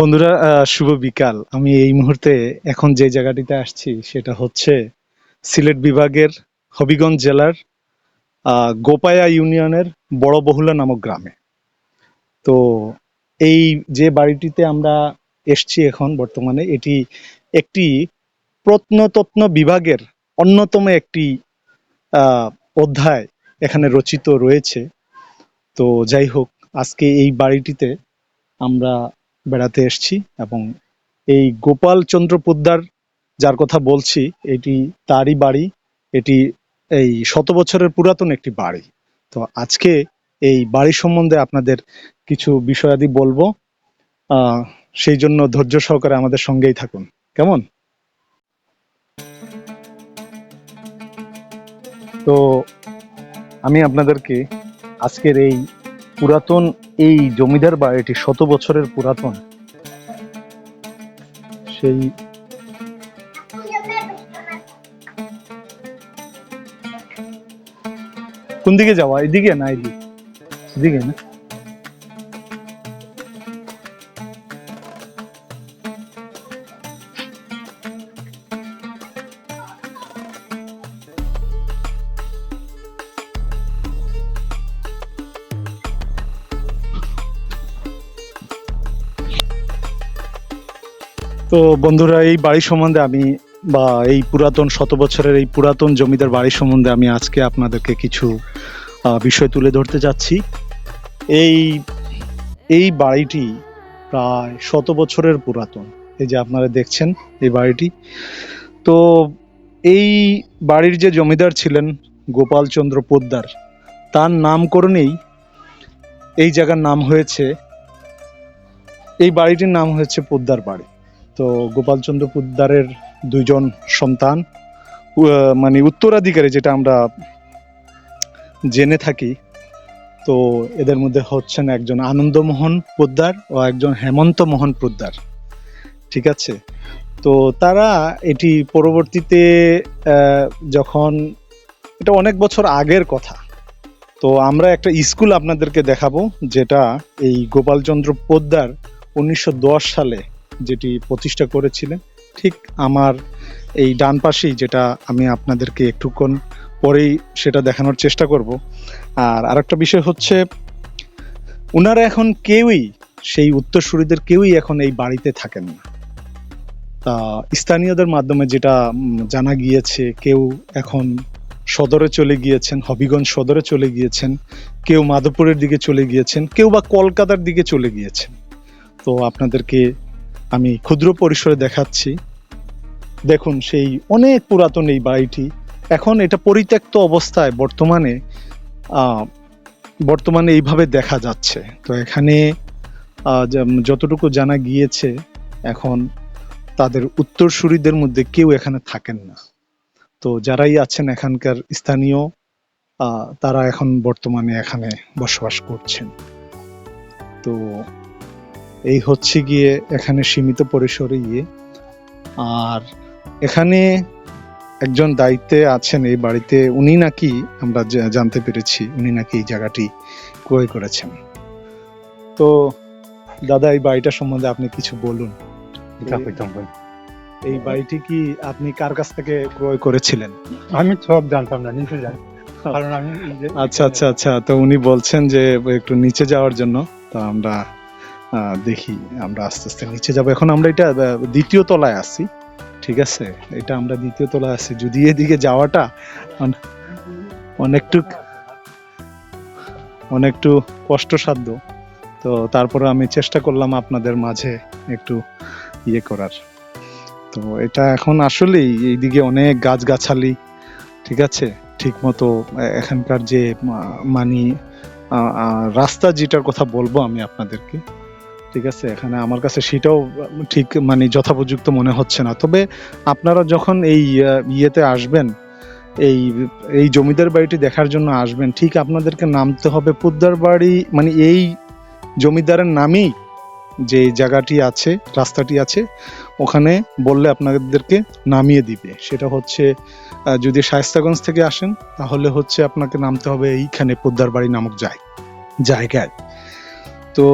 বন্ধুরা শুভ বিকাল। আমি এই মুহূর্তে এখন যে জায়গাটিতে আসছি, সেটা হচ্ছে সিলেট বিভাগের হবিগঞ্জ জেলার গোপায়া ইউনিয়নের বড় বহুলা নামক গ্রামে। তো এই যে বাড়িটিতে আমরা এসছি এখন বর্তমানে, এটি একটি প্রত্নতত্ন বিভাগের অন্যতম একটি অধ্যায় এখানে রচিত রয়েছে। তো যাই হোক, আজকে এই বাড়িটিতে আমরা বেড়াতে এসেছি এবং এই গোপাল চন্দ্র পোদ্দার যার কথা বলছি, এটি তারই বাড়ি, এটি এই শত বছরের পুরাতন একটি বাড়ি। তো আজকে এই বাড়ি সম্বন্ধে আপনাদের কিছু বিষয়াদি বলব। সেই জন্য ধৈর্য সহকারে আমাদের সঙ্গেই থাকুন। কেমন? তো আমি আপনাদেরকে আজকের এই পুরাতন এই জমিদার বাড়িটি শত বছরের পুরাতন, সেই কোন দিকে যাওয়া? এদিকে না এদিকে? এদিকে না? তো বন্ধুরা, এই বাড়ি সম্বন্ধে আমি বা এই পুরাতন শত বছরের এই পুরাতন জমিদার বাড়ি সম্বন্ধে আমি আজকে আপনাদেরকে কিছু বিষয় তুলে ধরতে যাচ্ছি। এই এই বাড়িটি প্রায় শত বছরের পুরাতন। এই যে আপনারা দেখছেন এই বাড়িটি। তো এই বাড়ির যে জমিদার ছিলেন গোপালচন্দ্র পোদ্দার, তার নামকরণেই এই জায়গার নাম হয়েছে, এই বাড়িটির নাম হয়েছে পোদ্দার বাড়ি। তো গোপালচন্দ্র পোদ্দারের দুইজন সন্তান মানে উত্তরাধিকারী যেটা আমরা জেনে থাকি, তো এদের মধ্যে হচ্ছেন একজন আনন্দমোহন পোদ্দার ও একজন হেমন্ত মোহন পোদ্দার। ঠিক আছে? তো তারা এটি পরবর্তীতে যখন, এটা অনেক বছর আগের কথা, তো আমরা একটা স্কুল আপনাদেরকে দেখাবো, যেটা এই গোপালচন্দ্র পোদ্দার উনিশশো দশ সালে যেটি প্রতিষ্ঠা করেছিলেন, ঠিক আমার এই ডান পাশেই যেটা আমি আপনাদেরকে একটুক্ষণ পরেই সেটা দেখানোর চেষ্টা করব। আর আরেকটা বিষয় হচ্ছে ওনারা এখন কেউই, সেই উত্তরসূরিদের কেউই এখন এই বাড়িতে থাকেন না। তা স্থানীয়দের মাধ্যমে যেটা জানা গিয়েছে, কেউ এখন সদরে চলে গিয়েছেন, হবিগঞ্জ সদরে চলে গিয়েছেন, কেউ মাধবপুরের দিকে চলে গিয়েছেন, কেউ বা কলকাতার দিকে চলে গিয়েছেন। তো আপনাদেরকে আমি ক্ষুদ্র পরিসরে দেখাচ্ছি। দেখুন, সেই অনেক পুরাতন এই বাড়িটি। এখন এটা পরিত্যক্ত অবস্থায় বর্তমানে বর্তমানে এইভাবে দেখা যাচ্ছে। তো এখানে যতটুকু জানা গিয়েছে, এখন তাদের উত্তরসূরিদের মধ্যে কেউ এখানে থাকেন না। তো যারাই আছেন এখানকার স্থানীয় তারা এখন বর্তমানে এখানে বসবাস করছেন। তো এই হচ্ছে গিয়ে এখানে সীমিত পরিসরে গিয়ে আর এখানে একজন দায়িত্বে আছেন এই বাড়িতে উনি নাকি আমরা জানতে পেরেছি উনি নাকি এই জায়গাটি ক্রয় করেছেন। তো দাদা এই বাড়িটা সম্বন্ধে আপনি কিছু বলুন। এই বাড়িটি কি আপনি কার কাছ থেকে ক্রয় করেছিলেন? আমি সব জানতাম না নিচে যাই। কারণ আমি আচ্ছা আচ্ছা আচ্ছা। তো উনি বলছেন যে একটু নিচে যাওয়ার জন্য তো আমরা দেখি, আমরা আস্তে আস্তে নিচে যাব। এখন আমরা এটা দ্বিতীয় তলায় আছি, ঠিক আছে? এটা আমরা দ্বিতীয় তলায় আছি। যদি এদিকে যাওয়াটা অন- অনেকটু অনেকটু কষ্টসাধ্য। তো তারপরে আমি চেষ্টা করলাম আপনাদের মাঝে একটু ইয়ে করার। তো এটা এখন আসলেই এইদিকে অনেক গাছগাছালি, ঠিক আছে? ঠিক মতো এখানকার যে মানে রাস্তা যেটার কথা বলব আমি আপনাদেরকে। ঠিক আছে? এখানে আমার কাছে সেটাও ঠিক মানে যথাপযুক্ত মনে হচ্ছে না। তবে আপনারা যখন এই ইয়েতে আসবেন, এই এই জমিদার বাড়িটি দেখার জন্য আসবেন, ঠিক আপনাদেরকে নামতে হবে পুদ্দার বাড়ি মানে এই জমিদারের নামেই যে জায়গাটি আছে, রাস্তাটি আছে, ওখানে বললে আপনাদেরকে নামিয়ে দিবে। সেটা হচ্ছে যদি শায়স্তাগঞ্জ থেকে আসেন, তাহলে হচ্ছে আপনাকে নামতে হবে এইখানে পোদ্দার বাড়ি নামক জায়, জায়গায়। তো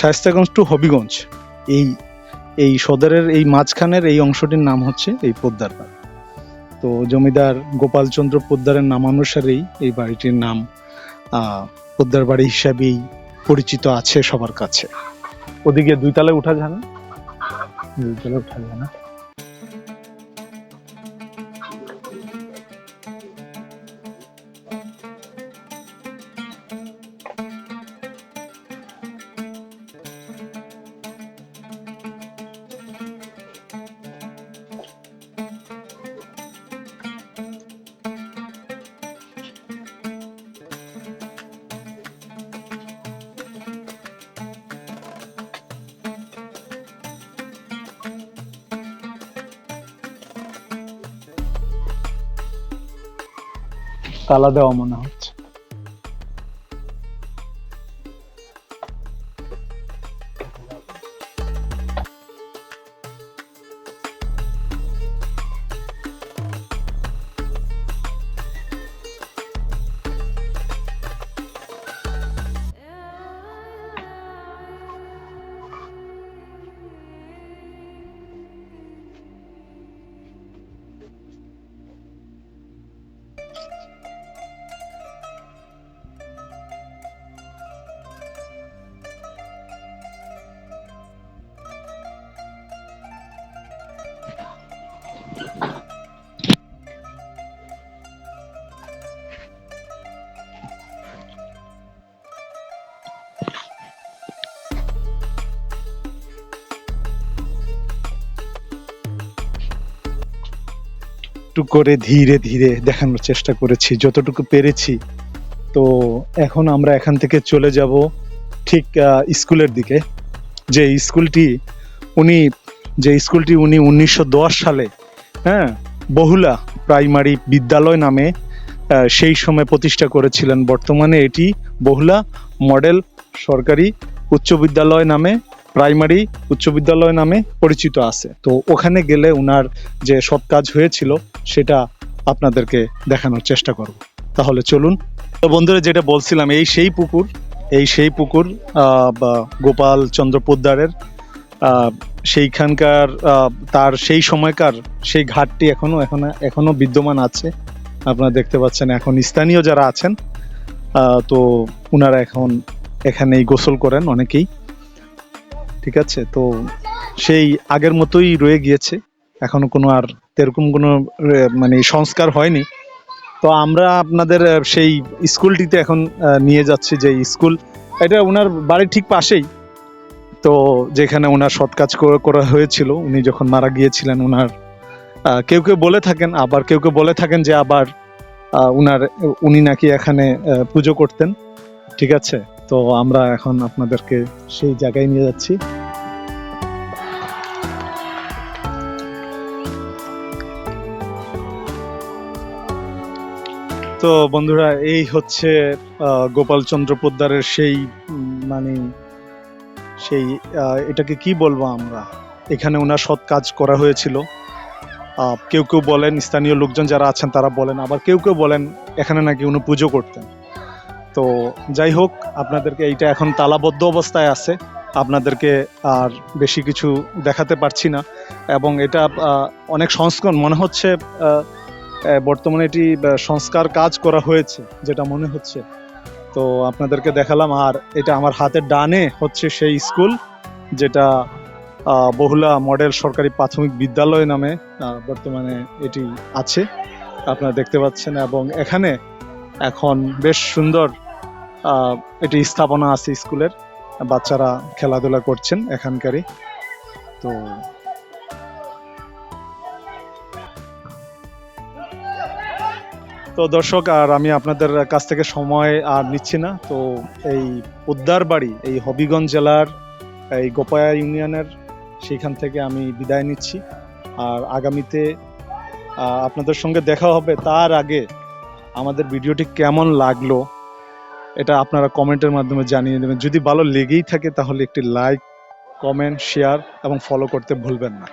শায়স্তাগঞ্জ টু হবিগঞ্জ। এই এই সদরের এই মাঝখানের এই অংশটির নাম হচ্ছে এই পোদ্দার বাড়ি। তো জমিদার গোপালচন্দ্র পোদ্দারের নামানুসারেই এই বাড়িটির নাম পোদ্দার বাড়ি হিসাবেই পরিচিত আছে সবার কাছে। ওদিকে দুই তালে উঠা যায় না? দুই তালে উঠা যায় না? তালা দেওয়া মনে হচ্ছে। একটু করে ধীরে ধীরে দেখানোর চেষ্টা করেছি, যতটুকু পেরেছি। তো এখন আমরা এখান থেকে চলে যাব ঠিক স্কুলের দিকে। যে স্কুলটি উনি, যে স্কুলটি উনি উনিশশো দশ সালে হ্যাঁ বহুলা প্রাইমারি বিদ্যালয় নামে সেই সময় প্রতিষ্ঠা করেছিলেন। বর্তমানে এটি বহুলা মডেল সরকারি উচ্চ বিদ্যালয় নামে প্রাইমারি উচ্চ বিদ্যালয় নামে পরিচিত আছে। তো ওখানে গেলে উনার যে সৎ কাজ হয়েছিল, সেটা আপনাদেরকে দেখানোর চেষ্টা করব। তাহলে চলুন। তো বন্ধুরা, যেটা বলছিলাম, এই সেই পুকুর, এই সেই পুকুর গোপাল চন্দ্র পোদ্দারের সেইখানকার তার সেই সময়কার সেই ঘাটটি এখনও এখনও এখনও বিদ্যমান আছে। আপনারা দেখতে পাচ্ছেন এখন স্থানীয় যারা আছেন তো ওনারা এখন এখানেই গোসল করেন অনেকেই। ঠিক আছে? তো সেই আগের মতোই রয়ে গিয়েছে। এখনও কোনো আর এরকম কোনো মানে সংস্কার হয়নি। তো আমরা আপনাদের সেই স্কুলটিতে এখন নিয়ে যাচ্ছি যে স্কুল। এটা ওনার বাড়ির ঠিক পাশেই। তো যেখানে ওনার সৎ কাজ করা- হয়েছিল, উনি যখন মারা গিয়েছিলেন, ওনার কেউ কেউ বলে থাকেন, আবার কেউ কেউ বলে থাকেন যে আবার উনার, উনি নাকি এখানে পুজো করতেন। ঠিক আছে? তো আমরা এখন আপনাদেরকে সেই জায়গায় নিয়ে যাচ্ছি। তো বন্ধুরা, এই হচ্ছে গোপালচন্দ্র পোদ্দারের সেই মানে সেই এটাকে কি বলব আমরা? এখানে ওনার সৎ কাজ করা হয়েছিল। কেউ কেউ বলেন, স্থানীয় লোকজন যারা আছেন তারা বলেন, আবার কেউ কেউ বলেন, এখানে নাকি উনি পুজো করতেন। তো যাই হোক, আপনাদেরকে এইটা এখন তালাবদ্ধ অবস্থায় আছে। আপনাদেরকে আর বেশি কিছু দেখাতে পারছি না। এবং এটা অনেক সংস্করণ, মনে হচ্ছে বর্তমানে এটি সংস্কার কাজ করা হয়েছে, যেটা মনে হচ্ছে। তো আপনাদেরকে দেখালাম, আর এটা আমার হাতের ডানে হচ্ছে সেই স্কুল, যেটা বহুলা মডেল সরকারি প্রাথমিক বিদ্যালয় নামে বর্তমানে এটি আছে, আপনারা দেখতে পাচ্ছেন। এবং এখানে এখন বেশ সুন্দর এটি স্থাপনা আছে স্কুলের। বাচ্চারা খেলাধুলা করছেন এখানকারই। তো তো দর্শক, আর আমি আপনাদের কাছ থেকে সময় আর নিচ্ছি না। তো এই উদ্দার বাড়ি এই হবিগঞ্জ জেলার এই গোপায়া ইউনিয়নের সেইখান থেকে আমি বিদায় নিচ্ছি। আর আগামীতে আপনাদের সঙ্গে দেখা হবে। তার আগে আমাদের ভিডিওটি কেমন লাগল এটা আপনারা কমেন্টের মাধ্যমে জানিয়ে দেবেন। যদি ভালো লেগেই থাকে তাহলে একটি লাইক কমেন্ট শেয়ার এবং ফলো করতে ভুলবেন না।